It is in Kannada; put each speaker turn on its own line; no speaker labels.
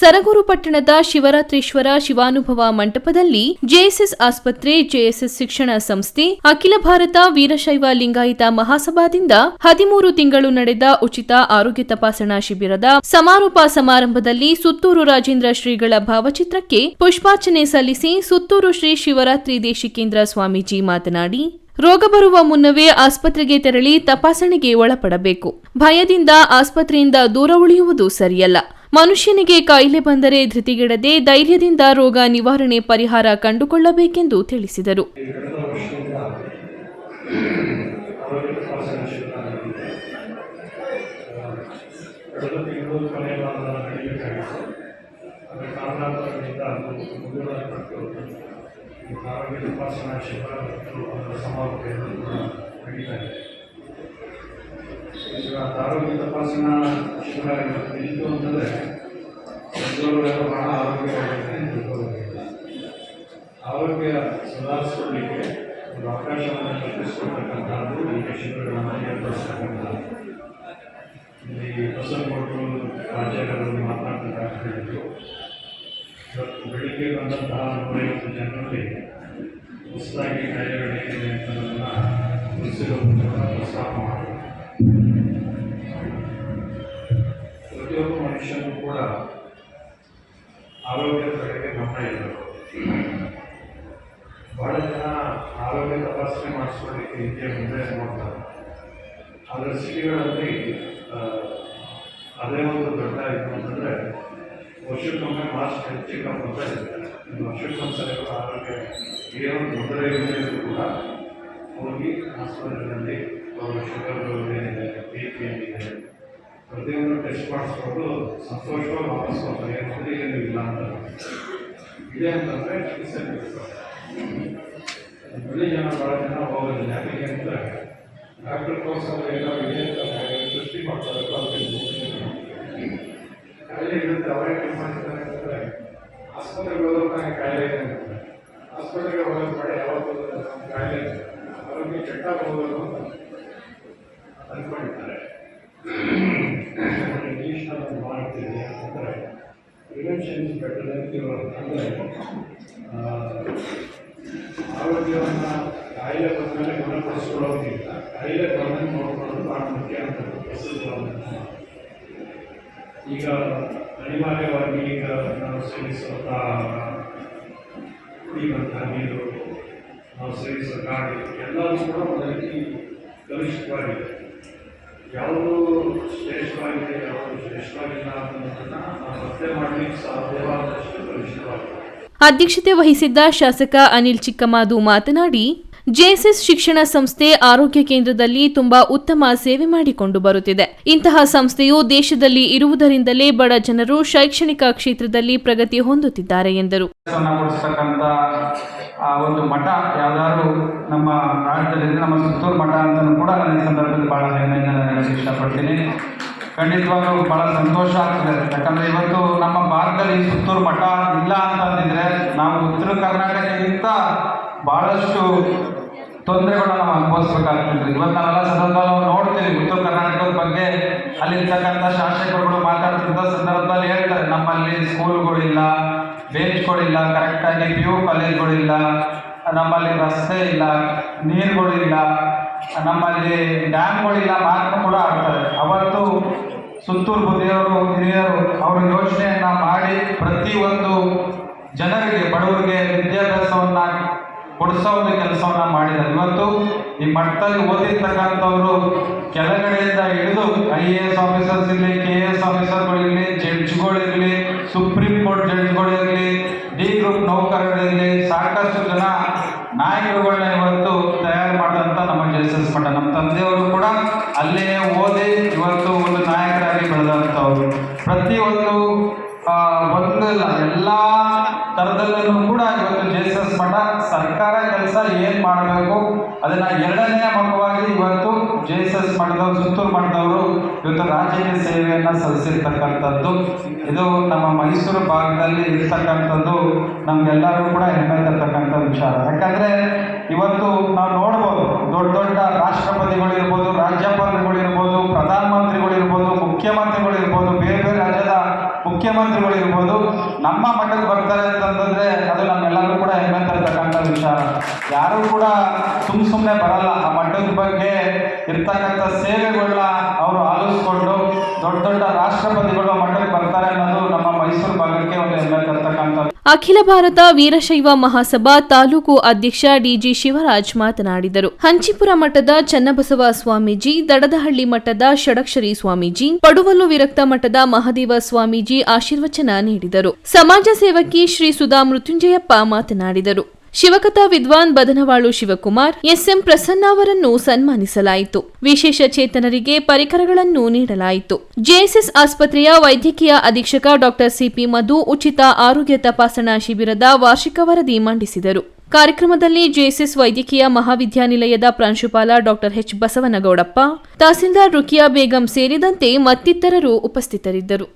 ಸರಗೂರು ಪಟ್ಟಣದ ಶಿವರಾತ್ರೀಶ್ವರ ಶಿವಾನುಭವ ಮಂಟಪದಲ್ಲಿ ಜೆಎಸ್ಎಸ್ ಆಸ್ಪತ್ರೆ, ಜೆಎಸ್ಎಸ್ ಶಿಕ್ಷಣ ಸಂಸ್ಥೆ, ಅಖಿಲ ಭಾರತ ವೀರಶೈವ ಲಿಂಗಾಯತ ಮಹಾಸಭಾದಿಂದ ಹದಿಮೂರು ತಿಂಗಳು ನಡೆದ ಉಚಿತ ಆರೋಗ್ಯ ತಪಾಸಣಾ ಶಿಬಿರದ ಸಮಾರೋಪ ಸಮಾರಂಭದಲ್ಲಿ ಸುತ್ತೂರು ರಾಜೇಂದ್ರ ಶ್ರೀಗಳ ಭಾವಚಿತ್ರಕ್ಕೆ ಪುಷ್ಪಾರ್ಚನೆ ಸಲ್ಲಿಸಿ ಸುತ್ತೂರು ಶ್ರೀ ಶಿವರಾತ್ರಿ ದೇಶಿಕೇಂದ್ರ ಸ್ವಾಮೀಜಿ ಮಾತನಾಡಿ, ರೋಗ ಬರುವ ಮುನ್ನವೇ ಆಸ್ಪತ್ರೆಗೆ ತೆರಳಿ ತಪಾಸಣೆಗೆ ಒಳಪಡಬೇಕು. ಭಯದಿಂದ ಆಸ್ಪತ್ರೆಯಿಂದ ದೂರ ಉಳಿಯುವುದು ಸರಿಯಲ್ಲ. ಮನುಷ್ಯನಿಗೆ ಕಾಯಿಲೆ ಬಂದರೆ ಧೃತಿಗೆಡದೆ ಧೈರ್ಯದಿಂದ ರೋಗ ನಿವಾರಣೆ ಪರಿಹಾರ ಕಂಡುಕೊಳ್ಳಬೇಕೆಂದು ತಿಳಿಸಿದರು
ಈಗ ಆರೋಗ್ಯ ತಪಾಸಣಾ ಶಿಬಿರ ಇವತ್ತು ನಿಂತು ಅಂತಂದರೆ ಎಲ್ಲರೂ ಬಹಳ ಆರೋಗ್ಯವಾಗಿರುತ್ತೆ. ಆರೋಗ್ಯ ಸುಧಾರಿಸಿಕೊಳ್ಳಿಕ್ಕೆ ಒಂದು ಅವಕಾಶವನ್ನು ಕಲ್ಪಿಸಿಕೊಡ್ತಕ್ಕಂಥದ್ದು ಈ ಶಿಬಿರಗಳನ್ನು ಏರ್ಪಡಿಸ್ತಕ್ಕಂಥದ್ದು ಇಲ್ಲಿ ಬಸವನಗೌಡರು ರಾಜ್ಯಗಳಲ್ಲಿ ಮಾತನಾಡ್ತಾ ಹೇಳಿದ್ರು ಇವತ್ತು ಬೆಳಿಗ್ಗೆ ಬಂದಂತಹ ನೂರೈವತ್ತು ಜನರಲ್ಲಿ ಹೊಸದಾಗಿ ಕಾಯಿಲೆಗಳೇನಿದೆ ಅಂತ ಪ್ರಸ್ತಾಪ ಮಾಡಿದ್ರು. ಆರೋಗ್ಯದ ಕಡೆಗೆ ಗಮನ ಇರಬೇಕು ಭಾಳ ಜನ ಆರೋಗ್ಯ ತಪಾಸಣೆ ಮಾಡಿಸ್ಕೊಳ್ಳಿಕ್ಕೆ ಹಿಂದೆ ಮುಂದೆ ನೋಡ್ತಾರೆ. ಆದರೆ ಸಿಟಿಗಳಲ್ಲಿ ಅದೇ ಒಂದು ದೊಡ್ಡ ಇತ್ತು ಅಂತಂದರೆ ವರ್ಷಕ್ಕೊಮ್ಮೆ ಮಾಸ್ಕ್ ಕಮ್ಮಿ ಅಂತ ಇರ್ತಾರೆ. ಇನ್ನು ವರ್ಷಕ್ಕೊಂದ್ಸಲ ಆರೋಗ್ಯ ಏನೋ ತೊಂದರೆ ಇಲ್ಲದಿದ್ರು ಕೂಡ ಹೋಗಿ ಆಸ್ಪತ್ರೆಗಳಲ್ಲಿ ಅವರು ಶುಗರ್ ಏನಿದೆ, ಬಿ ಪಿ ಏನಿದೆ ಪ್ರತಿಯೊಂದು ಟೆಸ್ಟ್ ಮಾಡಿಸ್ಕೊಂಡು ಸಂತೋಷವಾಗಿ ವಾಪಸ್ ಬರ್ತಾರೆ ಏನು ಏನು ಇಲ್ಲ ಅಂತ. ಇದೆ ಅಂತಂದರೆ ಚಿಕಿತ್ಸೆ ಬಿಳಿ ಜನ ಭಾಳ ಜನ ಹೋಗೋದಿಲ್ಲ. ಯಾಕೆ ಅಂದರೆ ಡಾಕ್ಟರ್ ಕೋರ್ಸಲ್ಲಿ ಏನೋ ಇದೆ ಅಂತ ಸೃಷ್ಟಿ ಮಾಡ್ತಾರೆ ಕಾಯಿಲೆ ಇರುತ್ತೆ, ಅವರೇ ಮಾಡ್ತಾರೆ ಅಂದರೆ ಆಸ್ಪತ್ರೆಗೆ ಹೋಗೋದು ಕಾಯಿಲೆ ಇದೆ ಅಂತ. ಆಸ್ಪತ್ರೆಗೆ ಹೋಗೋದು ಯಾವತ್ತೂ ನಮ್ಮ ಕಾಯಿಲೆ. ಆರೋಗ್ಯ ಕೆಟ್ಟ ಹೋಗೋದು ಅಂತ. ಮಾಡ್ತೀವಿ ಅಂದರೆ prevention is better than cure ಅಂದರೆ ಆರೋಗ್ಯವನ್ನು ಕಾಯಿಲೆ ಬಂದಮೇಲೆ ಗುಣಪಡಿಸ್ಕೊಳ್ಳೋದಿಲ್ಲ ಕಾಯಿಲೆ ಬಂದಂಗೆ ನೋಡ್ಕೊಳ್ಳೋದು ಭಾಳ ಮುಖ್ಯ ಅಂತ ಈಗ ಅನಿವಾರ್ಯವಾಗಿ ಈಗ ನಾವು ಸೇವಿಸುವಂತಹ ಕುಡಿಯುವಂತಹ ನೀರು, ನಾವು ಸೇವಿಸುವ ಗಾಡಿ ಎಲ್ಲವೂ ಕೂಡ ರೀತಿ ಕಲುಷಿತವಾಗಿದೆ. ಯಾವುದು ಶ್ರೇಷ್ಠವಾಗಿದೆ ಯಾವುದು ಶ್ರೇಷ್ಠವಾಗಿಲ್ಲ ಅನ್ನೋದನ್ನು ನಾವು ಪತ್ತೆ ಮಾಡಲಿಕ್ಕೆ ಸಾಧ್ಯವಾದಷ್ಟು ಕಲುಷಿತವಾಗಿದೆ
ಅಧ್ಯಕ್ಷತೆ ವಹಿಸಿದ್ದ ಶಾಸಕ ಅನಿಲ್ ಚಿಕ್ಕಮಾದು ಮಾತನಾಡಿ ಜೆಎಸ್ಎಸ್ ಶಿಕ್ಷಣ ಸಂಸ್ಥೆ ಆರೋಗ್ಯ ಕೇಂದ್ರದಲ್ಲಿ ತುಂಬಾ ಉತ್ತಮ ಸೇವೆ ಮಾಡಿಕೊಂಡು ಬರುತ್ತಿದೆ. ಇಂತಹ ಸಂಸ್ಥೆಯು ದೇಶದಲ್ಲಿ ಇರುವುದರಿಂದಲೇ ಬಡ ಜನರು ಶೈಕ್ಷಣಿಕ ಕ್ಷೇತ್ರದಲ್ಲಿ ಪ್ರಗತಿ ಹೊಂದುತ್ತಿದ್ದಾರೆ ಎಂದರು.
ಆ ಒಂದು ಮಠ ಯಾವ್ದಾದ್ರು ನಮ್ಮ ರಾಜ್ಯದಲ್ಲಿ ನಮ್ಮ ಸುತ್ತೂರು ಮಠ ಅಂತಲೂ ಕೂಡ ನನ್ನ ಸಂದರ್ಭದಲ್ಲಿ ಭಾಳ ಹೆಮ್ಮೆಯಿಂದ ನಾನು ಇಷ್ಟಪಡ್ತೀನಿ. ಖಂಡಿತವಾಗ್ಲೂ ಭಾಳ ಸಂತೋಷ ಆಗ್ತದೆ. ಯಾಕಂದರೆ ಇವತ್ತು ನಮ್ಮ ಭಾರತದಲ್ಲಿ ಸುತ್ತೂರು ಮಠ ಇಲ್ಲ ಅಂತ ಅಂದಿದ್ರೆ ನಾವು ಉತ್ತರ ಕರ್ನಾಟಕಕ್ಕಿಂತ ಭಾಳಷ್ಟು ತೊಂದರೆಗಳನ್ನ ನಾವು ಅನುಭವಿಸ್ಬೇಕಾಗ್ತದೆ ಇವತ್ತು ನಾವೆಲ್ಲ ಸಂದರ್ಭದಲ್ಲಿ ನಾವು ನೋಡ್ತೀವಿ ಉತ್ತರ ಕರ್ನಾಟಕದ ಬಗ್ಗೆ. ಅಲ್ಲಿರ್ತಕ್ಕಂಥ ಶಾಸಕರುಗಳು ಮಾತಾಡ್ತಿದ್ದ ಸಂದರ್ಭದಲ್ಲಿ ಹೇಳ್ತಾರೆ, ನಮ್ಮಲ್ಲಿ ಸ್ಕೂಲ್ಗಳಿಲ್ಲ ಬೇಂಚ್ಗಳಿಲ್ಲ ಕರೆಕ್ಟಾಗಿ ಪಿ ಯು ಕಾಲೇಜ್ಗಳಿಲ್ಲ ನಮ್ಮಲ್ಲಿ ರಸ್ತೆ ಇಲ್ಲ, ನೀರುಗಳಿಲ್ಲ, ನಮ್ಮಲ್ಲಿ ಡ್ಯಾಮ್ಗಳಿಲ್ಲ ಮಾತ್ರ ಕೂಡ ಆಗ್ತದೆ. ಅವತ್ತು ಸುತ್ತೂರು ಬುದ್ಧಿಯವರು ಹಿರಿಯರು ಅವರು ಯೋಚನೆಯನ್ನು ಮಾಡಿ ಪ್ರತಿಯೊಂದು ಜನರಿಗೆ, ಬಡವರಿಗೆ ವಿದ್ಯಾಭ್ಯಾಸವನ್ನ ಕೊಡಿಸೋ ಒಂದು ಕೆಲಸವನ್ನ ಮಾಡಿದ್ದಾರೆ. ಇವತ್ತು ಈ ಮಟ್ಟದಲ್ಲಿ ಓದಿರ್ತಕ್ಕಂಥವ್ರು ಕೆಳಗಡೆಯಿಂದ ಹಿಡಿದು ಐ ಎ ಎಸ್ ಆಫೀಸರ್ಸ್ ಇರಲಿ, ಕೆ ಎ ಎಸ್ ಆಫೀಸರ್ಗಳಿರಲಿ ಜಡ್ಜ್ಗಳಿರಲಿ ಸುಪ್ರೀಂ ಕೋರ್ಟ್ ಜಡ್ಜ್ಗಳಿರಲಿ ಡಿ ಗ್ರೂಪ್ ನೌಕರರಿರಲಿ ಸಾಕಷ್ಟು ಜನ ನಾಯಕರುಗಳನ್ನ ಇವತ್ತು ತಯಾರು ಮಾಡಿದಂಥ ನಮ್ಮ ಜೆ ಎಸ್ ಎಸ್ ನಮ್ಮ ತಂದೆಯವರು ಕೂಡ ಅಲ್ಲೇ ಓದಿ ಇವತ್ತು ಒಂದು ನಾಯಕರಾಗಿ ಬೆಳೆದಂಥವ್ರು. ಪ್ರತಿಯೊಂದು ಆ, ಒಂದಲ್ಲ ಎಲ್ಲ ಥರದಲ್ಲೂ ಕೂಡ ಇವತ್ತು ಎಸ್ ಮಠ ಸರ್ಕಾರ ಕೆಲಸ ಏನು ಮಾಡಬೇಕು? ಅದನ್ನ ಎರಡನೇ ಮಗವಾಗಿ ಇವತ್ತು ಜೆ ಎಸ್ ಎಸ್ ಮಠದವರು ಸುತ್ತೂರು ಮಠದವರು ಇವತ್ತು ರಾಜಕೀಯ ಸೇವೆಯನ್ನು ಸಲ್ಲಿಸಿರ್ತಕ್ಕಂಥದ್ದು. ಇದು ನಮ್ಮ ಮೈಸೂರು ಭಾಗದಲ್ಲಿ ಇರ್ತಕ್ಕಂಥದ್ದು. ನಮ್ಗೆಲ್ಲರೂ ಕೂಡ ಹೆಮ್ಮೆ ತರ್ತಕ್ಕಂಥ ವಿಚಾರ. ಯಾಕಂದ್ರೆ ಇವತ್ತು ನಾವು ನೋಡ್ಬೋದು ದೊಡ್ಡ ದೊಡ್ಡ ರಾಷ್ಟ್ರಪತಿಗಳಿರ್ಬೋದು ರಾಜ್ಯಪಾಲರುಗಳಿರ್ಬೋದು ಮುಖ್ಯಮಂತ್ರಿಗಳಿರ್ಬೋದು, ನಮ್ಮ ಮಠಕ್ಕೆ ಬರ್ತಾರೆ ಅಂತಂದ್ರೆ ಅದು ನಮ್ಮೆಲ್ಲರೂ ಕೂಡ ಹೆಮ್ಮೆ ತರ್ತಕ್ಕಂಥ ವಿಚಾರ ಯಾರು ಕೂಡ ಸುಮ್ ಸುಮ್ಮನೆ ಬರಲ್ಲ. ಆ ಮಠದ ಬಗ್ಗೆ ಇರ್ತಕ್ಕಂಥ ಸೇವೆಗಳನ್ನ ಅವರು ಆಲಿಸ್ಕೊಂಡು ದೊಡ್ಡ ದೊಡ್ಡ ರಾಷ್ಟ್ರಪತಿಗಳು ಮಠಕ್ಕೆ ಬರ್ತಾರೆ ಅನ್ನೋದು ನಮ್ಮ ಮೈಸೂರು ಭಾಗಕ್ಕೆ ಒಂದು ಹೆಮ್ಮೆ ತರ್ತಕ್ಕಂಥ
ಅಖಿಲ ಭಾರತ ವೀರಶೈವ ಮಹಾಸಭಾ ತಾಲೂಕು ಅಧ್ಯಕ್ಷ ಡಿಜಿ ಶಿವರಾಜ್ ಮಾತನಾಡಿದರು. ಹಂಚಿಪುರ ಮಠದ ಚನ್ನಬಸವ ಸ್ವಾಮೀಜಿ, ದಡದಹಳ್ಳಿ ಮಠದ ಷಡಕ್ಷರಿ ಸ್ವಾಮೀಜಿ ಪಡುವಲು ವಿರಕ್ತ ಮಠದ ಮಹಾದೇವ ಸ್ವಾಮೀಜಿ ಆಶೀರ್ವಚನ ನೀಡಿದರು. ಸಮಾಜ ಸೇವಕಿ ಶ್ರೀ ಸುಧಾ ಮೃತ್ಯುಂಜಯಪ್ಪ ಮಾತನಾಡಿದರು. ಶಿವಕಥಾ ವಿದ್ವಾನ್ ಬದನವಾಳು ಶಿವಕುಮಾರ್, ಎಸ್ಎಂ ಪ್ರಸನ್ನ ಅವರನ್ನು ಸನ್ಮಾನಿಸಲಾಯಿತು. ವಿಶೇಷ ಚೇತನರಿಗೆ ಪರಿಕರಗಳನ್ನು ನೀಡಲಾಯಿತು. ಜೆಎಸ್ಎಸ್ ಆಸ್ಪತ್ರೆಯ ವೈದ್ಯಕೀಯ ಅಧೀಕ್ಷಕ ಡಾಕ್ಟರ್ ಸಿಪಿ ಮಧು ಉಚಿತ ಆರೋಗ್ಯ ತಪಾಸಣಾ ಶಿಬಿರದ ವಾರ್ಷಿಕ ವರದಿ ಮಂಡಿಸಿದರು. ಕಾರ್ಯಕ್ರಮದಲ್ಲಿ ಜೆಎಸ್ಎಸ್ ವೈದ್ಯಕೀಯ ಮಹಾವಿದ್ಯಾನಿಲಯದ ಪ್ರಾಂಶುಪಾಲ ಡಾಕ್ಟರ್ ಎಚ್ ಬಸವನಗೌಡಪ್ಪ, ತಹಸೀಲ್ದಾರ್ ರುಕಿಯಾ ಬೇಗಂ ಸೇರಿದಂತೆ ಮತ್ತಿತರರು ಉಪಸ್ಥಿತರಿದ್ದರು.